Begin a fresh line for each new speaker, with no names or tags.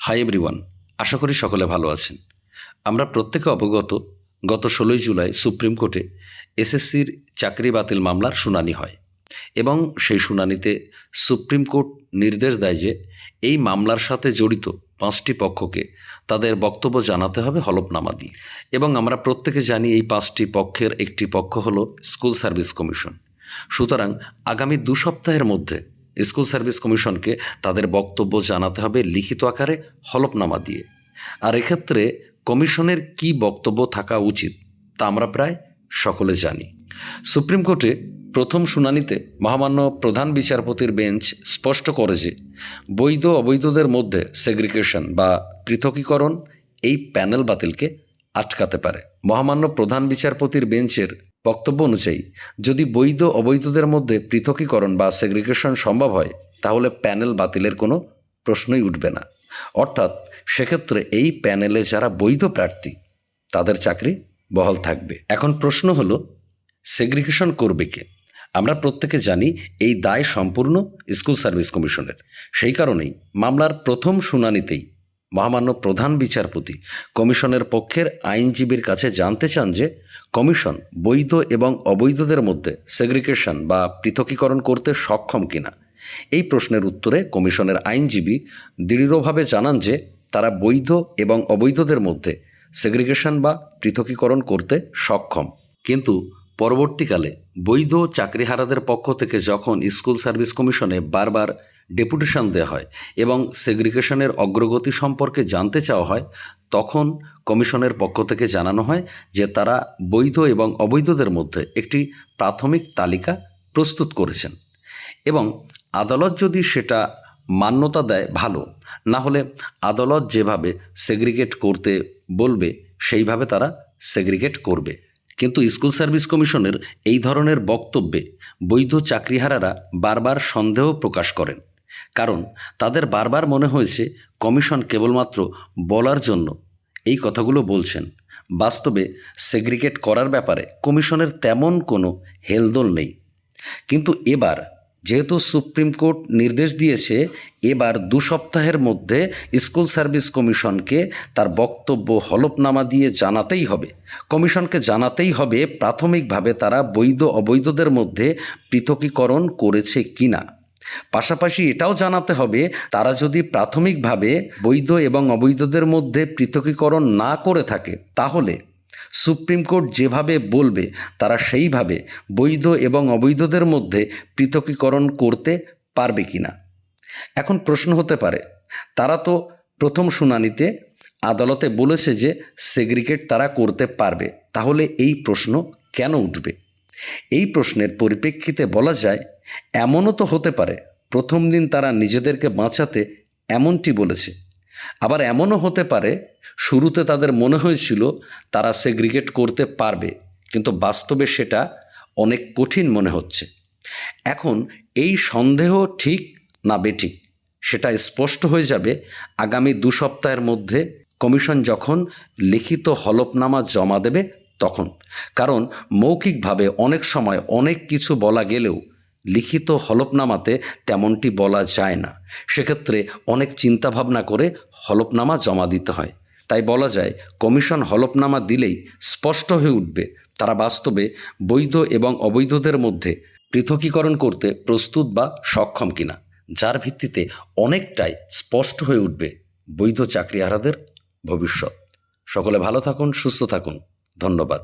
Hi everyone আশা করি সকলে ভালো আছেন। আমরা প্রত্যেকে অবগত, গত ষোলোই জুলাই সুপ্রিম কোর্টে এসএসসির চাকরি বাতিল মামলার শুনানি হয় এবং সেই শুনানিতে সুপ্রিম কোর্ট নির্দেশ দেয় যে এই মামলার সাথে জড়িত পাঁচটি পক্ষকে তাদের বক্তব্য জানাতে হবে হলফনামা দিয়ে এবং আমরা প্রত্যেকে জানি এই পাঁচটি পক্ষের একটি পক্ষ হলো স্কুল সার্ভিস কমিশন। সুতরাং আগামী দু সপ্তাহের মধ্যে স্কুল সার্ভিস কমিশনকে তাদের বক্তব্য জানাতে হবে লিখিত আকারে, হলফনামা দিয়ে। আর এক্ষেত্রে কমিশনের কি বক্তব্য থাকা উচিত, তা আমরা প্রায় সকলে জানি। সুপ্রিম কোর্টে প্রথম শুনানিতে মহামান্য প্রধান বিচারপতির বেঞ্চ স্পষ্ট করে যে, বৈধ অবৈধদের মধ্যে সেগ্রিগেশন বা পৃথকীকরণ এই প্যানেল বাতিলকে আটকাতে পারে। মহামান্য প্রধান বিচারপতির বেঞ্চের বক্তব্য অনুযায়ী, যদি বৈধ অবৈধদের মধ্যে পৃথকীকরণ বা সেগ্রিগেশন সম্ভব হয়, তাহলে প্যানেল বাতিলের কোনো প্রশ্নই উঠবে না। অর্থাৎ, সেক্ষেত্রে এই প্যানেলে যারা বৈধ প্রার্থী, তাদের চাকরি বহাল থাকবে। এখন প্রশ্ন হলো সেগ্রিগেশন করবে কে? আমরা প্রত্যেকে জানি এই দায় সম্পূর্ণ স্কুল সার্ভিস কমিশনের। সেই কারণেই মামলার প্রথম শুনানিতেই মহামান্য প্রধান বিচারপতি কমিশনের পক্ষের আইনজীবীর কাছে জানতে চান যে কমিশন বৈধ এবং অবৈধদের মধ্যে সেগ্রিগেশন বা পৃথকীকরণ করতে সক্ষম কিনা। এই প্রশ্নের উত্তরে কমিশনের আইনজীবী দৃঢ়ভাবে জানান যে তারা বৈধ এবং অবৈধদের মধ্যে সেগ্রিগেশন বা পৃথকীকরণ করতে সক্ষম। কিন্তু পরবর্তীকালে বৈধ চাকরিহারাদের পক্ষ থেকে যখন স্কুল সার্ভিস কমিশনে বারবার ডেপুটেশন দেওয়া হয় এবং সেগ্রিগেশনের অগ্রগতি সম্পর্কে জানতে চাওয়া হয়, তখন কমিশনের পক্ষ থেকে জানানো হয় যে তারা বৈধ এবং অবৈধদের মধ্যে একটি প্রাথমিক তালিকা প্রস্তুত করেছেন। এবং আদালত যদি সেটা মান্যতা দেয় ভালো, না হলে আদালত যেভাবে সেগ্রিগেট করতে বলবে, সেইভাবে তারা সেগ্রিগেট করবে। কিন্তু স্কুল সার্ভিস কমিশনের এই ধরনের বক্তব্যে বৈধ চাকরিহারারা বারবার সন্দেহ প্রকাশ করেন। কারণ তাদের বারবার মনে হয়েছে কমিশন কেবলমাত্র বলার জন্য এই কথাগুলো বলছেন। বাস্তবে সেগ্রিগেট করার ব্যাপারে কমিশনের তেমন কোনো হেলদোল নেই। কিন্তু এবার যেহেতু সুপ্রিম কোর্ট নির্দেশ দিয়েছে, এবার দু সপ্তাহের মধ্যে স্কুল সার্ভিস কমিশনকে তার বক্তব্য হলফনামা দিয়ে জানাতেই হবে। কমিশনকে জানাতেই হবে প্রাথমিকভাবে তারা বৈধ অবৈধদের মধ্যে পৃথকীকরণ করেছে কিনা। পাশাপাশি এটাও জানাতে হবে, তারা যদি প্রাথমিকভাবে বৈধ এবং অবৈধদের মধ্যে পৃথকীকরণ না করে থাকে, তাহলে সুপ্রিম কোর্ট যেভাবে বলবে, তারা সেইভাবে বৈধ এবং অবৈধদের মধ্যে পৃথকীকরণ করতে পারবে কিনা। এখন প্রশ্ন হতে পারে, তারা তো প্রথম শুনানিতে আদালতে বলেছে যে সেগ্রিগেট তারা করতে পারবে, তাহলে এই প্রশ্ন কেন উঠবে? এই প্রশ্নের পরিপ্রেক্ষিতে বলা যায় এমনও তো হতে পারে, প্রথম দিন তারা নিজেদেরকে বাঁচাতে এমনটি বলেছে। আবার এমনও হতে পারে, শুরুতে তাদের মনে হয়েছিল তারা সেগ্রিগেট করতে পারবে, কিন্তু বাস্তবে সেটা অনেক কঠিন মনে হচ্ছে। এখন এই সন্দেহ ঠিক না বেঠিক, সেটা স্পষ্ট হয়ে যাবে আগামী দু সপ্তাহের মধ্যে কমিশন যখন লিখিত হলফনামা জমা দেবে তখন। কারণ মৌখিকভাবে অনেক সময় অনেক কিছু বলা গেলেও লিখিত হলফনামাতে তেমনটি বলা যায় না। সেক্ষেত্রে অনেক চিন্তাভাবনা করে হলফনামা জমা দিতে হয়। তাই বলা যায়, কমিশন হলফনামা দিলেই স্পষ্ট হয়ে উঠবে। তারা বাস্তবে বৈধ এবং অবৈধদের মধ্যে পৃথকীকরণ করতে প্রস্তুত বা সক্ষম কিনা, যার ভিত্তিতে অনেকটাই স্পষ্ট হয়ে উঠবে বৈধ চাকরিহারাদের ভবিষ্যৎ। সকলে ভালো থাকুন, সুস্থ থাকুন। ধন্যবাদ।